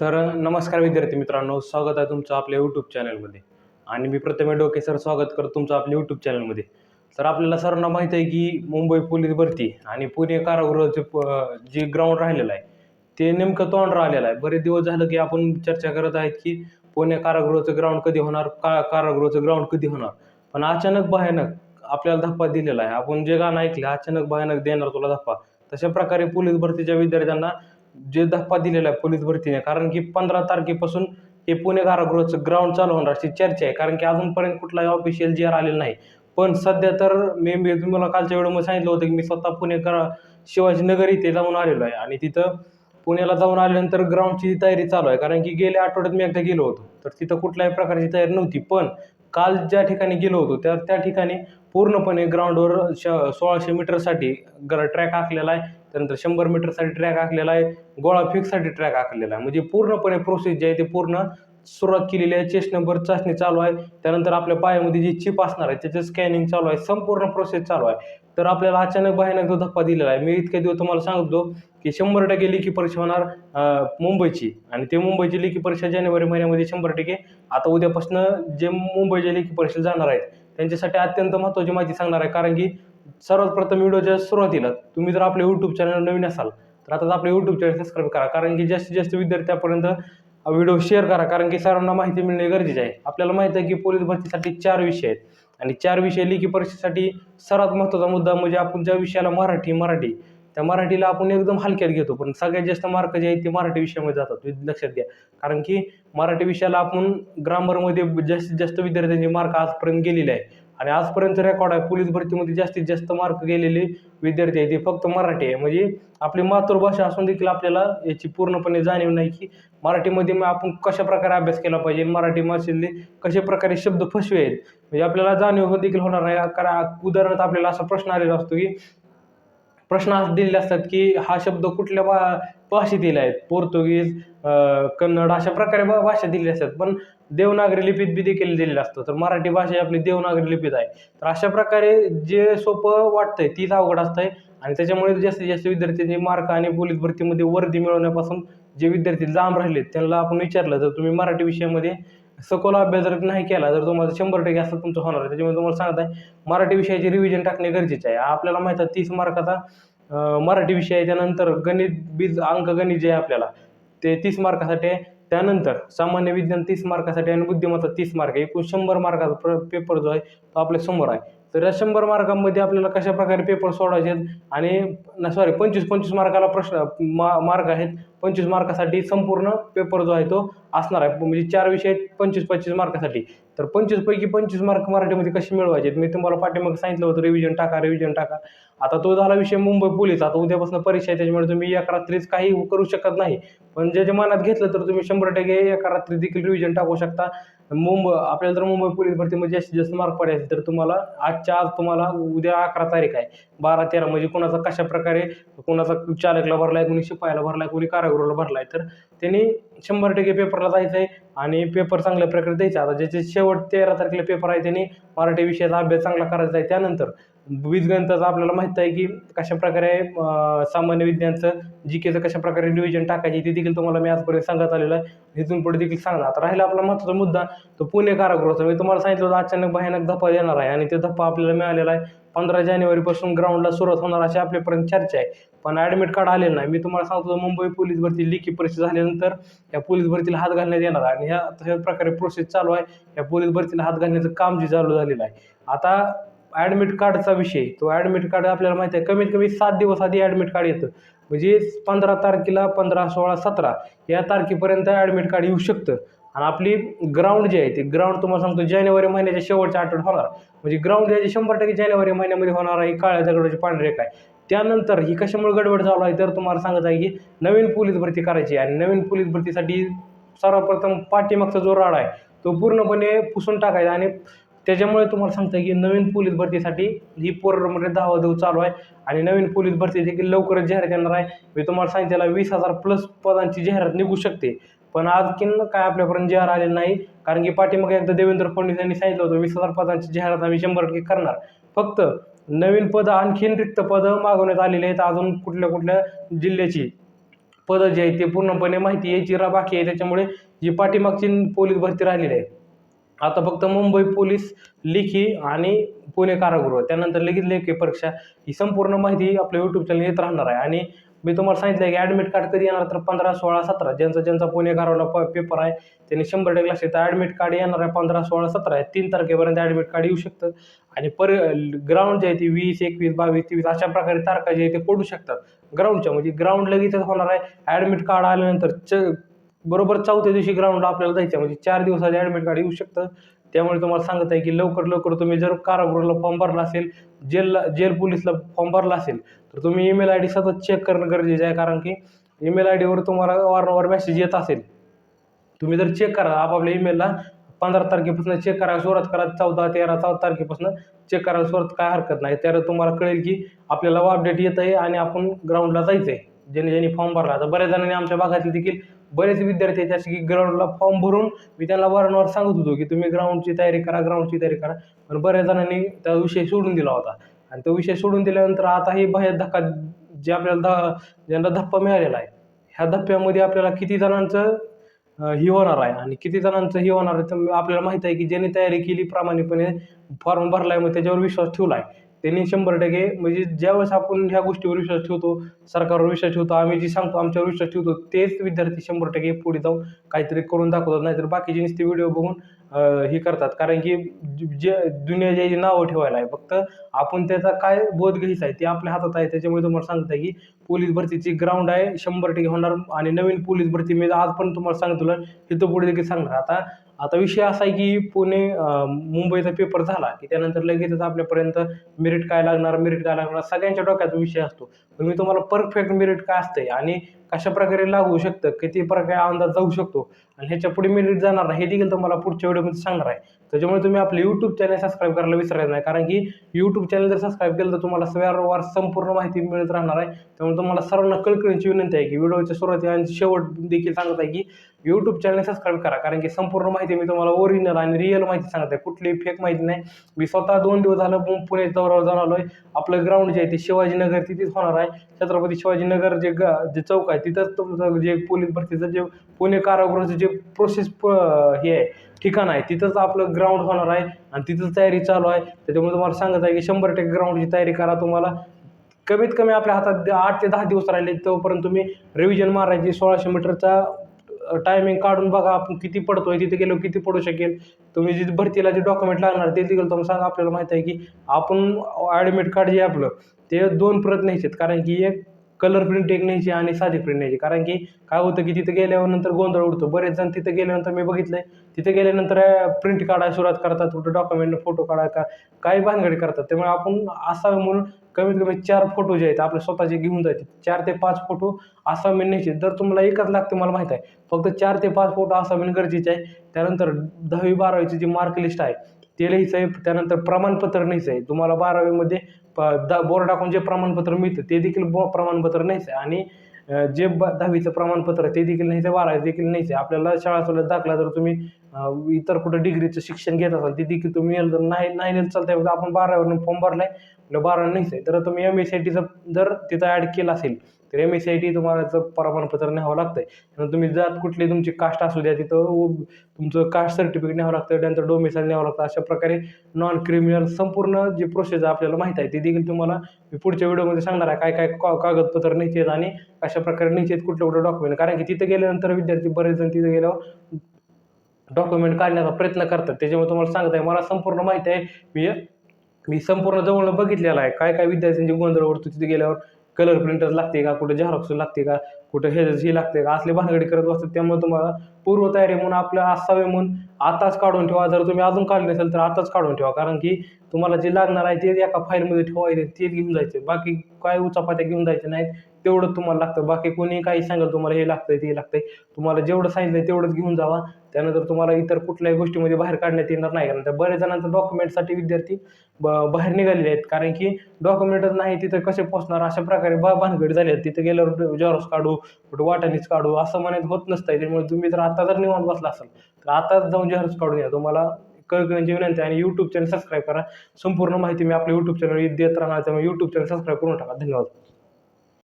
तर नमस्कार विद्यार्थी मित्रांनो स्वागत आहे तुमचं आपल्या यूट्यूब चॅनलमध्ये आणि मी प्रथमे डोके सर स्वागत करतो तुमचं आपल्या यूट्यूब चॅनलमध्ये तर आपल्याला सरांना माहीत आहे की मुंबई पोलीस भरती आणि पुणे कारागृहाचे प- जे ग्राउंड राहिलेलं आहे ते नेमकं तोंड राहिलेलं आहे. बरेच दिवस झालं की आपण चर्चा करत आहेत की पुणे कारागृहाचं ग्राउंड कधी होणार का कारागृहाचं ग्राउंड कधी होणार. पण अचानक भयानक आपल्याला धप्पा दिलेला आहे. आपण जे गाणं ऐकलं अचानक भयानक देणार तुला धप्पा. तशा प्रकारे पोलीस भरतीच्या विद्यार्थ्यांना जे धप्पा दिलेला आहे पोलीस भरतीने कारण की पंधरा तारखेपासून हे पुणे कारागृहाचं ग्राउंड चालू होणार अशी चर्चा आहे. कारण की अजूनपर्यंत कुठलाही ऑफिशियल जी आर आलेलं नाही. पण सध्या तर मी मी तुम्हाला कालच्या वेळेमध्ये सांगितलं होतं की मी स्वतः पुणे करा शिवाजीनगर इथे जाऊन आलेलो आहे. आणि तिथं पुण्याला जाऊन आल्यानंतर ग्राउंडची तयारी चालू आहे. कारण की गेल्या आठवड्यात मी एकदा गेलो होतो. तर तिथं कुठल्याही प्रकारची तयारी नव्हती. पण काल ज्या ठिकाणी गेलो होतो त्या त्या ठिकाणी पूर्णपणे ग्राउंडवर श सोळाशे मीटरसाठी गर ट्रॅक आखलेला आहे. त्यानंतर शंभर मीटरसाठी ट्रॅक आखलेला आहे. गोळा फिक्ससाठी ट्रॅक आखलेला आहे. म्हणजे पूर्णपणे प्रोसेस जी आहे ते पूर्ण सुरुवात केलेली आहे. चेस्ट नंबर चाचणी चालू आहे. त्यानंतर आपल्या पायामध्ये जी चिप असणार आहे त्याचं स्कॅनिंग चालू आहे. संपूर्ण प्रोसेस चालू आहे. तर आपल्याला अचानक भयानक जो धप्पा दिलेला आहे मी इतके दिवस तुम्हाला सांगतो की शंभर टक्के लेखी परीक्षा होणार मुंबईची. आणि ते मुंबईची लेखी परीक्षा जानेवारी महिन्यामध्ये शंभर टक्के. आता उद्यापासून जे मुंबईच्या लेखी परीक्षा जाणार आहेत त्यांच्यासाठी अत्यंत महत्त्वाची माहिती सांगणार आहे. कारण की सर्वात प्रथम व्हिडिओच्या सुरुवातीला तुम्ही जर आपले यूट्यूब चॅनल नवीन असाल तर आता आपले यूट्यूब चॅनल सबस्क्राईब करा. कारण की जास्तीत जास्त विद्यार्थ्यापर्यंत हा व्हिडिओ शेअर करा. कारण की सर्वांना माहिती मिळणे गरजेचे आहे. आपल्याला माहिती आहे की पोलीस भरतीसाठी चार विषय आहेत. आणि चार विषय लेखी परीक्षेसाठी सर्वात महत्त्वाचा मुद्दा म्हणजे आपण ज्या विषयाला मराठी मराठी त्या मराठीला आपण एकदम हलक्यात घेतो. पण सगळ्यात जास्त मार्क जे आहेत ते मराठी विषयामध्ये जातात. तुम्ही लक्षात घ्या. कारण की मराठी विषयाला आपण ग्रामरमध्ये जास्तीत जास्त विद्यार्थ्यांचे मार्क आजपर्यंत गेलेले आहे. आणि आजपर्यंत रेकॉर्ड आहे. पोलीस भरतीमध्ये जास्तीत जास्त मार्क गेलेले विद्यार्थी आहे ते फक्त मराठी आहे. म्हणजे आपली मातृभाषा असून देखील आपल्याला याची पूर्णपणे जाणीव नाही की मराठीमध्ये मग आपण कशा प्रकारे अभ्यास केला पाहिजे? मराठी भाषेतले कशा प्रकारे शब्द फसवे आहेत? म्हणजे आपल्याला जाणीव हो देखील होणार नाही. कारण उदाहरणार्थ आपल्याला असा प्रश्न आलेला असतो की प्रश्न दिलेले असतात की हा शब्द कुठल्या बा भाषेत दिल्या आहेत. पोर्तुगीज कन्नड अशा प्रकारे भाषा दिलेल्या असतात. पण देवनागरी लिपीत बी देखील दिलेलं असतं. तर मराठी भाषा ही आपली देवनागरी लिपीत आहे. तर अशा प्रकारे जे सोपं वाटतंय तीच अवघड असतंय. आणि त्याच्यामुळे जास्तीत जास्त विद्यार्थ्यांचे मार्क आणि पोलीस भरतीमध्ये वर्दी मिळवण्यापासून जे विद्यार्थी लांब राहिले त्यांना आपण विचारलं तर तुम्ही मराठी विषयामध्ये सखोल अभ्यास जर नाही केला तर तुम्हाला शंभर टक्के असं तुमचं होणार आहे. त्याच्यामुळे तुम्हाला सांगत आहे मराठी विषयाची रिव्हिजन टाकणे गरजेचे आहे. आपल्याला माहिती आहे तीस मार्काचा मराठी विषय आहे त्यानंतर गणित बीज अंक गणित जे आहे आपल्याला ते तीस मार्कासाठी आहे. त्यानंतर सामान्य विज्ञान तीस मार्कासाठी आणि बुद्धिमत्ता तीस मार्क एकूण शंभर मार्काचा प्र पेपर जो आहे तो आपल्यासमोर आहे. तर या शंभर मार्कामध्ये आपल्याला कशा प्रकारे पेपर सोडवायचे आहेत? आणि सॉरी पंचवीस पंचवीस मार्काला प्रश्न मा मार्क आहेत. पंचवीस मार्कासाठी संपूर्ण पेपर जो आहे तो असणार आहे. म्हणजे चार विषय आहेत पंचवीस पंचवीस मार्कासाठी तर पंचवीसपैकी पंचवीस मार्क मराठीमध्ये कसे मिळवायचे आहेत? मी तुम्हाला पाठीमागे सांगितलं होतं रिव्हिजन टाका रिव्हिजन टाका. आता तो झाला विषय मुंबई पोलीस. आता उद्यापासून परीक्षा आहे त्याच्यामुळे तुम्ही एका रात्रीच काही करू शकत नाही. पण ज्याच्या मनात घेतलं तर तुम्ही शंभर टक्के एका रात्री देखील रिव्हिजन टाकू शकता. मुंबई आपल्याला जर मुंबई पोलीस भरतीमध्ये म्हणजे जास्तीत जास्त मार्क पडायचे. तर तुम्हाला आजच्या आज तुम्हाला उद्या अकरा तारीख आहे. बारा तेरा म्हणजे कोणाचा कशा प्रकारे कोणाचा चालकला भरलाय कोणी शिपायाला भरलाय कोणी कारागृहाला भरलाय तर त्यांनी शंभर टक्के पेपरला जायचं आहे आणि पेपर चांगल्या प्रकारे द्यायचा. आता ज्याचे शेवट तेरा तारखेला पेपर आहे त्यांनी मराठी विषयाचा अभ्यास चांगला करायचा आहे. त्यानंतर बीजगणिताचं आपल्याला माहीत आहे की कशा प्रकारे सामान्य विज्ञानचं जी केचं कशा प्रकारे डिव्हिजन टाकायची ते देखील तुम्हाला मी आजपर्यंत सांगत आलेलं आहे. इथून पुढे देखील सांगणार आता राहिला आपला महत्त्वाचा मुद्दा तो पुणे कारागृहाचा. मी तुम्हाला सांगितलं होतं अचानक भयानक धप्पा येणार आहे आणि ते धप्पा आपल्याला मिळालेला आहे. पंधरा जानेवारीपासून ग्राउंडला सुरुवात होणार अशी आपल्यापर्यंत चर्चा आहे. पण ॲडमिट कार्ड आलेलं नाही. मी तुम्हाला सांगतो मुंबई पोलीस भरती लेखी परीक्षा झाल्यानंतर या पोलीस भरतीला हात घालण्यात येणार आहे. आणि ह्या तशाच प्रकारे प्रोसेस चालू आहे. या पोलीस भरतीला हात घालण्याचं काम जे चालू झालेलं आहे. आता ॲडमिट कार्डचा विषय. तो ॲडमिट कार्ड आपल्याला माहिती आहे कमीत कमी सात दिवस आधी ॲडमिट कार्ड येतं. म्हणजे पंधरा तारखेला पंधरा सोळा सतरा या तारखेपर्यंत ॲडमिट कार्ड येऊ शकतं. आणि आपली ग्राउंड जे आहे ते ग्राउंड तुम्हाला सांगतो जानेवारी महिन्याच्या शेवटच्या आठवड्यात होणार. म्हणजे ग्राउंड जे आहे शंभर टक्के जानेवारी महिन्यामध्ये होणार आहे ही काळ्या दगडाची पांढरे काय. त्यानंतर ही कशामुळे गडबड चालू आहे तर तुम्हाला सांगत आहे की नवीन पोलीस भरती करायची आहे. आणि नवीन पोलीस भरतीसाठी सर्वप्रथम पाठीमागचा जो राड आहे तो पूर्णपणे पुसून टाकायचा. आणि त्याच्यामुळे तुम्हाला सांगतं की नवीन पोलीस भरतीसाठी ही पोरमध्ये धावाधाव चालू आहे. आणि नवीन पोलीस भरती देखील लवकरच जाहिरात येणार आहे. मी तुम्हाला सांगितलेला वीस हजार प्लस पदांची जाहिरात निघू शकते. पण आज किन काय आपल्यापर्यंत जाहीर आले आलेलं नाही. कारण की पाठीमागे एकदा देवेंद्र फडणवीस यांनी सांगितलं होतं वीस हजार पदांची जाहिरात आम्ही शंभर टक्के करणार. फक्त नवीन पदं आणखीन रिक्त पदं मागवण्यात आलेली आहेत अजून कुठल्या कुठल्या जिल्ह्याची. पदं जी आहेत ते पूर्णपणे माहिती यायची रा बाकी आहे. त्याच्यामुळे जी पाठीमागची पोलीस भरती राहिलेली आहे. आता फक्त मुंबई पोलीस लेखी आणि पुणे कारागृह. त्यानंतर लगेच लेखी परीक्षा. ही संपूर्ण माहिती आपल्या यूट्यूब चॅनल येत राहणार आहे. आणि मी तुम्हाला सांगितलं की ॲडमिट कार्ड कधी येणार? तर पंधरा सोळा सतरा. ज्यांचा ज्यांचा पुणे कारावला प पेपर आहे त्यांनी शंभर टक्के लक्षात ॲडमिट कार्ड येणार आहे पंधरा सोळा सतरा. आहे तीन तारखेपर्यंत ॲडमिट कार्ड येऊ शकतं. आणि पर ग्राउंड जे आहे ते वीस एकवीस बावीस तेवीस अशा प्रकारे तारखा जे आहे ते पडू शकतात. ग्राउंडच्या म्हणजे ग्राउंड लगेचच होणार आहे. ॲडमिट कार्ड आल्यानंतर च बरोबर चौथ्या दिवशी ग्राउंडला आपल्याला जायचं आहे. म्हणजे चार दिवसाचं ॲडमिट कार्ड येऊ शकतं. त्यामुळे तुम्हाला सांगत आहे की लवकर लवकर तुम्ही जर कारागृहाला फॉर्म भरला असेल जेलला जेल पोलीसला फॉर्म भरला असेल तर तुम्ही ईमेल आय डी सतत चेक करणं गरजेचं आहे. कारण की ईमेल आय डीवर तुम्हाला वारंवार मेसेज येत असेल. तुम्ही जर चेक करा आपापल्या ईमेलला पंधरा तारखेपासून चेक करायला सुरुवात करा चौदा तेरा चौदा तारखेपासून चेक करायला सुरुवात काय हरकत नाही. तर तुम्हाला कळेल की आपल्याला अपडेट येत आहे आणि आपण ग्राउंडला जायचं आहे ज्यांनी ज्यांनी फॉर्म भरला. तर बऱ्याच जणांनी आमच्या भागातील देखील बरेच विद्यार्थी आहेत जसे की ग्राउंडला फॉर्म भरून मी त्यांना वारंवार सांगत होतो की तुम्ही ग्राउंडची तयारी करा ग्राउंडची तयारी करा. पण बऱ्याच जणांनी त्या विषय सोडून दिला होता. आणि तो विषय सोडून दिल्यानंतर आता हे बाहेर धक्का जे आपल्याला धा ज्यांना धप्पा मिळालेला आहे ह्या धप्प्यामध्ये आपल्याला किती जणांचं ही होणार आहे आणि किती जणांचं ही होणार आहे तर आपल्याला माहीत आहे की ज्यांनी तयारी केली प्रामाणिकपणे फॉर्म भरला आहे मग त्याच्यावर विश्वास ठेवला आहे त्यांनी शंभर टक्के म्हणजे ज्यावेळेस आपण ह्या गोष्टीवर विश्वास ठेवतो सरकारवर विश्वास ठेवतो आम्ही जी सांगतो आमच्यावर विश्वास ठेवतो तेच विद्यार्थी शंभर टक्के पुढे जाऊन काहीतरी करून दाखवतात. नाहीतर बाकीचे नुसते व्हिडिओ बघून हे करतात. कारण की जे दुनिया ज्याची नावं ठेवायला आहे. फक्त आपण त्याचा काय बोध घ्यायचा आहे ते आपल्या हातात आहे. त्याच्यामुळे तुम्हाला सांगत आहे की पोलीस भरतीची ग्राउंड आहे शंभर टक्के होणार. आणि नवीन पोलीस भरती मी आज पण तुम्हाला सांगितलं तिथं पुढे देखील सांगणार. आता आता विषय असा आहे की पुणे मुंबईचा पेपर झाला की त्यानंतर लगेचच आपल्यापर्यंत मेरिट काय लागणार मेरिट काय लागणार सगळ्यांच्या डोक्यात विषय असतो. पण मी तुम्हाला परफेक्ट मेरिट काय असतंय आणि कशा प्रकारे लागू शकतं किती प्रकारे अंदाज जाऊ शकतो आणि ह्याच्या पुढे मेरिट जाणार नाही हे देखील तुम्हाला पुढच्या व्हिडिओमध्ये सांगणार आहे. त्याच्यामुळे तुम्ही आपले यूट्यूब चॅनल सबस्क्राईब करायला विसरायचं नाही कारण की यूट्यूब चॅनल जर सबस्क्राईब केलं तर तुम्हाला वारंवार संपूर्ण माहिती मिळत राहणार आहे. त्यामुळे तुम्हाला सर्वांना कळकळीची विनंती आहे की व्हिडिओच्या सुरुवाती आणि शेवट देखील सांगत आहे की यूट्यूब चॅनल सबस्क्राईब करा कारण की संपूर्ण माहिती मी तुम्हाला ओरिजिनल आणि रिअल माहिती सांगत आहे कुठलीही फेक माहिती नाही. मी स्वतः दोन दिवस झालं पुणे दौऱ्यावर जाऊन आलो आहे आपलं ग्राउंड जे आहे ते शिवाजीनगर तिथेच होणार आहे. छत्रपती शिवाजीनगर जे ग जे चौक आहे तिथंच तुमचं जे पोलीस भरतीचं जे पुणे कारागृहाचं जे प्रोसेस हे आहे ठिकाण आहे तिथंच आपलं ग्राउंड होणार आहे आणि तिथंच तयारी चालू आहे. त्याच्यामुळे तुम्हाला सांगत आहे की शंभर टक्के ग्राउंडची तयारी करा तुम्हाला. कमीत कमी आपल्या हातात द- आठ ते दहा दिवस राहिले तोपर्यंत तुम्ही रिव्हिजन मारायची सोळाशे मीटरचा टायमिंग काढून बघा आपण किती पडतोय तिथे गेलो किती पडू शकेल. तुम्ही जिथे भरतीला जे डॉक्युमेंट लागणार ते देखील तुम्ही सांगा आपल्याला माहिती आहे की आपण ॲडमिट कार्ड जे आपलं ते दोन प्रत न्यायचे आहेत कारण की एक कलर प्रिंट एक न्यायची आणि साधी प्रिंट न्यायची. कारण की काय होतं की तिथं गेल्यावर नंतर गोंधळ उडतो. बरेच जण तिथं गेल्यानंतर मी बघितलंय तिथे गेल्यानंतर प्रिंट काढायला सुरुवात करतात कुठं डॉक्युमेंट फोटो काढा का काही भानगडी करतात. त्यामुळे आपण असावं म्हणून कमीत कमी चार फोटो जे आहेत आपले स्वतःचे घेऊन जायचे. चार ते पाच फोटो असामिन न्यायचे. जर तुम्हाला एकच लागते मला माहीत आहे फक्त चार ते पाच फोटो असामिन गरजेचे आहे. त्यानंतर दहावी बारावीची जी मार्क लिस्ट आहे ते लिहायचं आहे त्यानंतर प्रमाणपत्र न्यायचं आहे तुम्हाला बारावीमध्ये प द बोर्ड टाकून जे प्रमाणपत्र मिळतं ते देखील ब प्रमाणपत्र न्यायचं आहे आणि जे ब दहावीचं प्रमाणपत्र आहे ते देखील न्यायचं आहे बारावी देखील न्यायचं आहे आपल्याला शाळा सोडत दाखला जर तुम्ही इतर कुठं डिग्रीचं शिक्षण घेत असाल ते देखील तुम्ही नाही नाही नेलं चालतंय आपण बारावीवरून फॉर्म भरलाय. आहे बारावी न्यायचं आहे तर तुम्ही एम एस सी आय टीचं जर तिथं ॲड केलं असेल तर M S C I T तुम्हाला प्रमाणपत्र न्यावं लागतं आहे तुम्ही जात कुठली तुमची कास्ट असू द्या तिथं उ- तुमचं कास्ट सर्टिफिकेट न्यावं लागतं त्यानंतर डोमिसाईल न्यावं लागतं अशा प्रकारे नॉन क्रिमिनल संपूर्ण जी प्रोसेस आपल्याला माहीत आहे ती देखील तुम्हाला मी पुढच्या व्हिडिओमध्ये सांगणार आहे काय काय का कागदपत्र निश्चित आहेत आणि कशा प्रकारे न्यायचे आहेत कुठलं कुठलं डॉक्युमेंट कारण की तिथं गेल्यानंतर विद्यार्थी बरेच जण तिथं गेल्यावर डॉक्युमेंट काढण्याचा प्रयत्न करतात. त्याच्यामुळे तुम्हाला सांगत आहे मला संपूर्ण माहिती आहे मी मी संपूर्ण जवळ बघितलेलं आहे काय काय विद्यार्थ्यांची गोंधळ उडतो तिथे गेल्यावर. कलर प्रिंटर लागते का? कुठं झेरॉक्स लागते का? कुठं हे हे लागते का? असले भानगडी करत बसतात त्यामुळे तुम्हाला पूर्वतयारी म्हणून आपल्या असावे म्हणून आताच काढून ठेवा. जर तुम्ही अजून काढले नसेल तर आताच काढून ठेवा. कारण की तुम्हाला जे लागणार आहे ते एका फाईलमध्ये ठेवायचे ते घेऊन जायचे. बाकी काय उचापात्या घेऊन जायचे नाहीत तेवढं तुम्हाला लागतं. बाकी कोणी काही सांगेल तुम्हाला हे लागतंय ते लागतंय. तुम्हाला जेवढं सांगितलं तेवढंच घेऊन जावा. त्यानंतर तुम्हाला इतर कुठल्याही गोष्टीमध्ये बाहेर काढण्यात येणार नाही. कारण त्या बऱ्याच जणांचं डॉक्युमेंटसाठी विद्यार्थी ब बाहेर निघालेले आहेत. कारण की डॉक्युमेंटच नाही तिथं कसे पोचणार अशा प्रकारे बा भानगडी झाली आहेत तिथं गेल्यावर जॉरस काढू कुठं वाटाणीच काढू असं म्हणत होत नसतं. त्यामुळे तुम्ही जर आता जर निवांत बसला असेल तर आताच जाऊन जॉरस काढून या तुम्हाला कळकळींची विनंती आणि यूट्यूब चॅनल सबस्क्राईब करा. संपूर्ण माहिती मी आपल्या यूट्यूब चॅनल देत राहणार त्यामुळे यूट्यूब चॅनल सबस्क्राईब करून टाका. धन्यवाद.